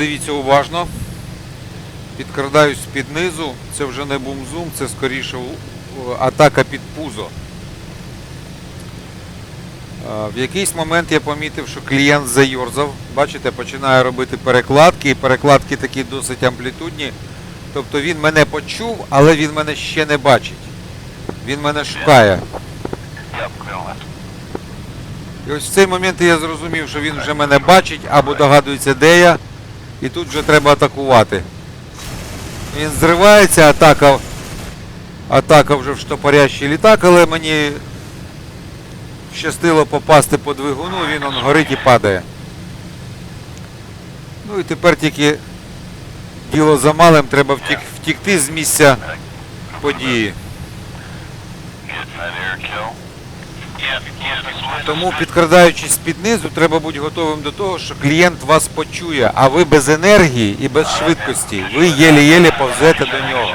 дивіться уважно. Підкрадаюсь під низу. Це вже не бумзум, це скоріше атака під пузо. В якийсь момент я помітив, що клієнт зайорзав. Бачите, починає робити перекладки, і перекладки такі досить амплітудні. Тобто він мене почув, але він мене ще не бачить. Він мене шукає. І ось в цей момент я зрозумів, що він вже мене бачить або догадується, де я, і тут вже треба атакувати. Він зривається, атака, атака вже в штопорящий літак, але мені щастило попасти по двигуну, він он горить і падає. Ну і тепер тільки діло за малим, треба втік, втікти з місця події. Тому, підкрадаючись під низу, треба бути готовим до того, що клієнт вас почує, а ви без енергії і без швидкості. Ви єлі-єлі повзете до нього.